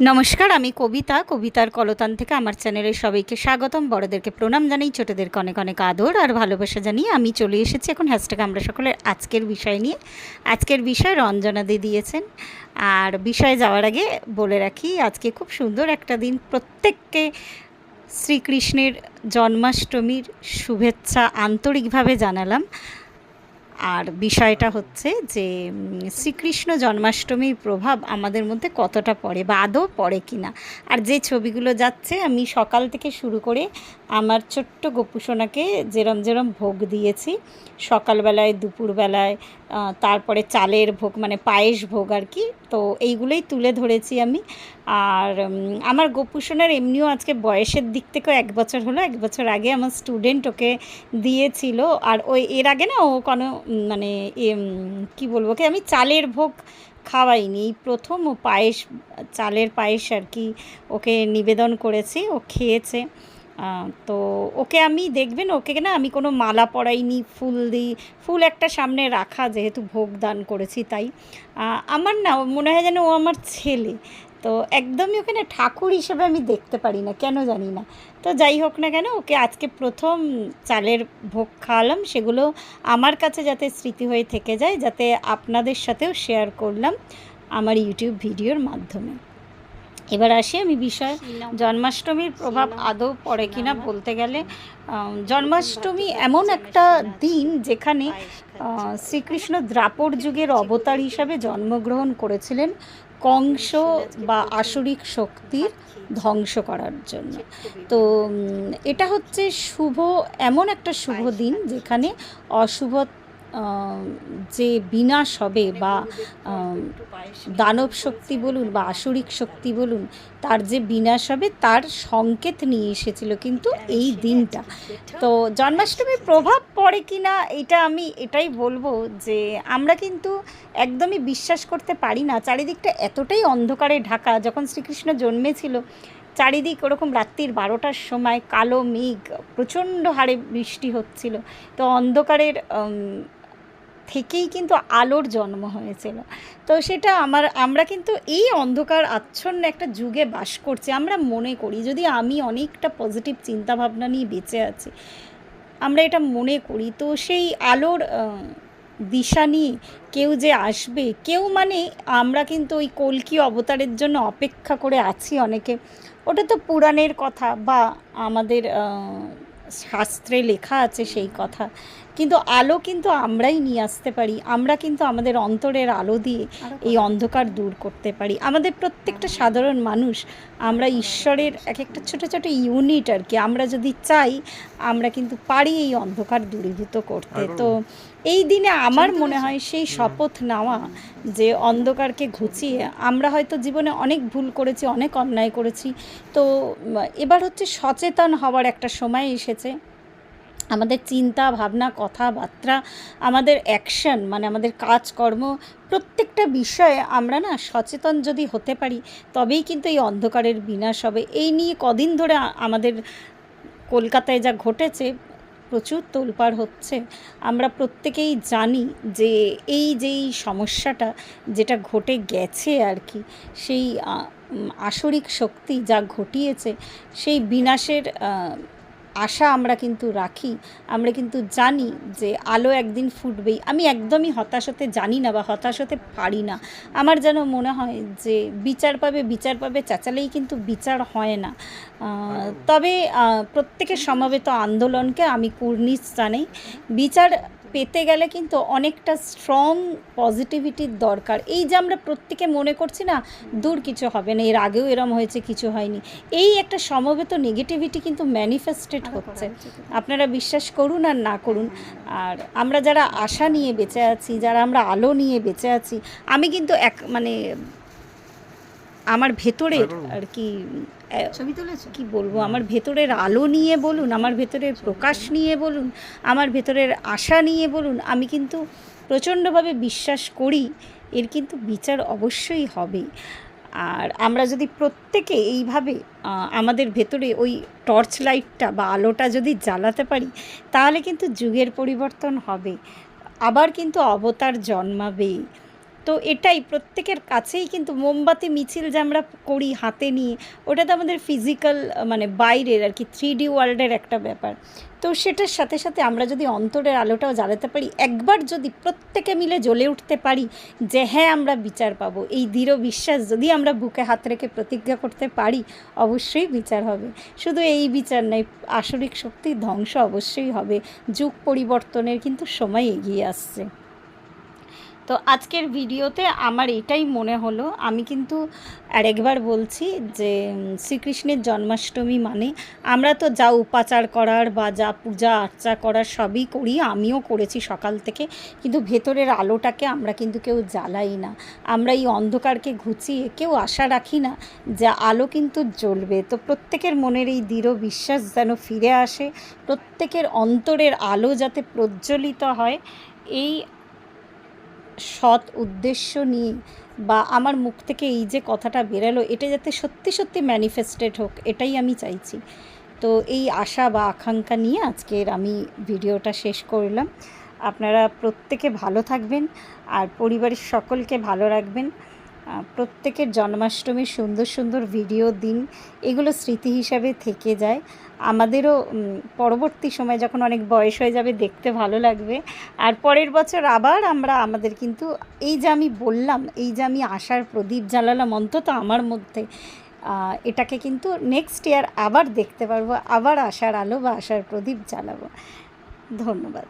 নমস্কার, আমি কবিতা। কবিতার কলতান থেকে আমার চ্যানেলে সবাইকে স্বাগতম। বড়দেরকে প্রণাম জানাই, ছোটোদেরকে অনেক অনেক আদর আর ভালোবাসা জানিয়ে আমি চলে এসেছি এখন হ্যাশট্যাগ আমরা সকলের আজকের বিষয় নিয়ে। আজকের বিষয় রঞ্জনা দি দিয়েছেন। আর বিষয়ে যাওয়ার আগে বলে রাখি, আজকে খুব সুন্দর একটা দিন। প্রত্যেককে শ্রীকৃষ্ণের জন্মাষ্টমীর শুভেচ্ছা আন্তরিকভাবে জানালাম। আর বিষয়টা হচ্ছে যে শ্রীকৃষ্ণ জন্মাষ্টমীর প্রভাব আমাদের মধ্যে কতটা পড়ে বা আদৌ পড়ে কি না আর যে ছবিগুলো যাচ্ছে, আমি সকাল থেকে শুরু করে আমার ছোট্ট গোপুসোনাকে যেরম যেরম ভোগ দিয়েছি, সকালবেলায়, দুপুরবেলায় তারপরে চালের ভোগ মানে পায়েস ভোগ আর কি, তো এইগুলোই তুলে ধরেছি আমি। আর আমার গোপুসোনার এমনিও আজকে বয়সের দিক থেকেও এক বছর হলো, এক বছর আগে আমার স্টুডেন্ট ওকে দিয়েছিল। আর ওই, এর আগে না ও কোনো মানে কি বলব কি আমি চালের ভোগ খাওয়াইনি। এই প্রথম ও পায়েস, চালের পায়েস আর কি ওকে নিবেদন করেছি, ও খেয়েছে। তো ওকে আমি, দেখবেন ওকে না আমি কোনো মালা পরাইনি, ফুল দিই। ফুল একটা সামনে রাখা, যেহেতু ভোগ দান করেছি তাই। আমার না, মনে হয় যেন ও আমার ছেলে। তো একদমই ওকে না ঠাকুর হিসেবে আমি দেখতে পারি না, কেন জানি না। তো যাই হোক না কেন, ওকে আজকে প্রথম চালের ভোগ খাওয়ালাম, সেগুলো আমার কাছে যাতে স্মৃতি হয়ে থেকে যায়, যাতে আপনাদের সাথেও শেয়ার করলাম আমার ইউটিউব ভিডিওর মাধ্যমে। এবার আসি আমি বিষয় জন্মাষ্টমীর প্রভাব আদৌ পড়ে কিনা বলতে গেলে জন্মাষ্টমী এমন একটা দিন যেখানে শ্রীকৃষ্ণ দ্রাপর যুগের অবতার হিসাবে জন্মগ্রহণ করেছিলেন কংস বা আসরিক শক্তির ধ্বংস করার জন্য। তো এটা হচ্ছে শুভ এমন একটা শুভ দিন যেখানে অশুভ যে বিনাশ হবে বা দানব শক্তি বলুন বা আসরিক শক্তি বলুন, তার যে বিনাশ হবে তার সংকেত নিয়ে এসেছিল কিন্তু এই দিনটা। তো জন্মাষ্টমীর প্রভাব পড়ে কি না এটা আমি এটাই বলব যে আমরা কিন্তু একদমই বিশ্বাস করতে পারি না। চারিদিকটা এতটাই অন্ধকারে ঢাকা, যখন শ্রীকৃষ্ণ জন্মেছিল, চারিদিক ওরকম রাত্রির বারোটার সময় কালো মেঘ, প্রচণ্ড হারে বৃষ্টি হচ্ছিল। তো অন্ধকারের থেকেই কিন্তু আলোর জন্ম হয়েছিল। তো সেটা আমার, আমরা কিন্তু এই অন্ধকার আচ্ছন্ন একটা যুগে বাস করছি। আমরা মনে করি, যদি আমি অনেকটা পজিটিভ চিন্তাভাবনা নিয়ে বেঁচে আছি, আমরা এটা মনে করি, তো সেই আলোর দিশা নিয়ে কেউ যে আসবে, কেউ মানে আমরা কিন্তু ওই কলকি অবতারের জন্য অপেক্ষা করে আছি অনেকে। ওটা তো পুরাণের কথা বা আমাদের শাস্ত্রে লেখা আছে সেই কথা। কিন্তু আলো কিন্তু আমরাই নিয়ে আসতে পারি। আমরা কিন্তু আমাদের অন্তরের আলো দিয়ে এই অন্ধকার দূর করতে পারি। আমাদের প্রত্যেকটা সাধারণ মানুষ আমরা ঈশ্বরের এক একটা ছোট ছোট ইউনিট আর কি। আমরা যদি চাই আমরা কিন্তু পারি এই অন্ধকার দূরীভূত করতে। তো এই দিনে আমার মনে হয় সেই শপথ নেওয়া যে অন্ধকারকে ঘুচিয়ে আমরা হয়তো জীবনে অনেক ভুল করেছি অনেক অন্যায় করেছি। তো এবার হচ্ছে সচেতন হওয়ার একটা সময় এসেছে। আমাদের চিন্তা, ভাবনা, কথাবার্তা, আমাদের অ্যাকশন মানে আমাদের কাজকর্ম, প্রত্যেকটা বিষয়ে আমরা না সচেতন যদি হতে পারি, তবেই কিন্তু এই অন্ধকারের বিনাশ হবে। এই নিয়ে কদিন ধরে আমাদের কলকাতায় যা ঘটেছে, প্রচুর তোলপাড় হচ্ছে। আমরা প্রত্যেকেই জানি যে এই যেই সমস্যাটা যেটা ঘটে গেছে আর কি, সেই আসরিক শক্তি যা ঘটিয়েছে, সেই বিনাশের আশা আমরা কিন্তু রাখি আমরা কিন্তু জানি যে আলো একদিন ফুটবেই। আমি একদমই হতাশ হতে জানি না বা হতাশ হতে পারি না। আমার যেন মনে হয় যে বিচার পাবে বিচার পাবে চাচালেই কিন্তু বিচার হয় না। তবে প্রত্যেকের সমবেত আন্দোলনকে আমি কুর্নিশ জানাই। বিচার পেতে গেলে কিন্তু অনেকটা স্ট্রং পজিটিভিটির দরকার। এই যে আমরা প্রত্যেকে মনে করছি না দূর কিছু হবে না এর আগেও এরম হয়েছে কিছু হয়নি। এই একটা সমবেত নেগেটিভিটি কিন্তু ম্যানিফেস্টেড হচ্ছে। আপনারা বিশ্বাস করুন আর না করুন। আর আমরা যারা আশা নিয়ে বেঁচে আছি যারা আমরা আলো নিয়ে বেঁচে আছি আমি কিন্তু এক মানে আমার ভেতরের আর কি ছবি তুলেছো? কি বলব? আমার ভেতরের আলো নিয়ে বলুন আমার ভেতরের প্রকাশ নিয়ে বলুন আমার ভেতরের আশা নিয়ে বলুন আমি কিন্তু প্রচণ্ডভাবে বিশ্বাস করি এর কিন্তু বিচার অবশ্যই হবে। আর আমরা যদি প্রত্যেকে এইভাবে আমাদের ভেতরে ওই টর্চ লাইটটা বা আলোটা যদি জ্বালাতে পারি তাহলে কিন্তু যুগের পরিবর্তন হবে। আবার কিন্তু অবতার জন্মাবে তো এটাই প্রত্যেকের কাছেই কিন্তু মোমবাতি, মিছিল যে আমরা করি হাতে নিয়ে, ওটা তো আমাদের ফিজিক্যাল মানে বাইরের আর কি থ্রি ডি ওয়ার্ল্ডের একটা ব্যাপার। তো সেটার সাথে সাথে আমরা যদি অন্তরের আলোটাও জ্বালাতে পারি, একবার যদি প্রত্যেকে মিলে জ্বলে উঠতে পারি যে হ্যাঁ আমরা বিচার পাবো, এই দৃঢ় বিশ্বাস যদি আমরা বুকে হাত রেখে প্রতিজ্ঞা করতে পারি, অবশ্যই বিচার হবে। শুধু এই বিচার নয়, আসরিক শক্তির ধ্বংস অবশ্যই হবে। যুগ পরিবর্তনের কিন্তু সময় এগিয়ে আসছে। তো আজকের ভিডিওতে আমার এটাই মনে হলো। আমি কিন্তু আরেকবার বলছি যে, শ্রীকৃষ্ণের জন্মাষ্টমী মানে আমরা তো যা উপাচার করার বা যা পূজা আর্চা করার সবই করি, আমিও করেছি সকাল থেকে। কিন্তু ভেতরের আলোটাকে আমরা কিন্তু কেউ জ্বালাই না। আমরা এই অন্ধকারকে ঘুচিয়ে কেউ আশা রাখি না যে আলো কিন্তু জ্বলবে। তো প্রত্যেকের মনের এই দৃঢ় বিশ্বাস যেন ফিরে আসে, প্রত্যেকের অন্তরের আলো যাতে প্রজ্বলিত হয়, এই সৎ উদ্দেশ্য নিয়ে বা আমার মুখ থেকে এই যে কথাটা বেরালো, এটা যাতে সত্যি সত্যি ম্যানিফেস্টেড হোক, এটাই আমি চাইছি। তো এই আশা বা আকাঙ্ক্ষা নিয়ে আজকের আমি ভিডিওটা শেষ করলাম। আপনারা প্রত্যেকে ভালো থাকবেন, আর পরিবারের সকলকে ভালো রাখবেন। প্রত্যেকের জন্মাষ্টমীর সুন্দর সুন্দর ভিডিও দিন, এগুলো স্মৃতি হিসাবে থেকে যায়। আমাদেরও পরবর্তী সময় যখন অনেক বয়স হয়ে যাবে, দেখতে ভালো লাগবে। আর পরের বছর আবার আমরা, আমাদের কিন্তু এই যে আমি বললাম, এই যে আমি আশার প্রদীপ জ্বালালাম, অন্তত আমার মধ্যে এটাকে কিন্তু নেক্সট ইয়ার আবার দেখতে পারব, আবার আশার আলো বা আশার প্রদীপ জ্বালাবো। ধন্যবাদ।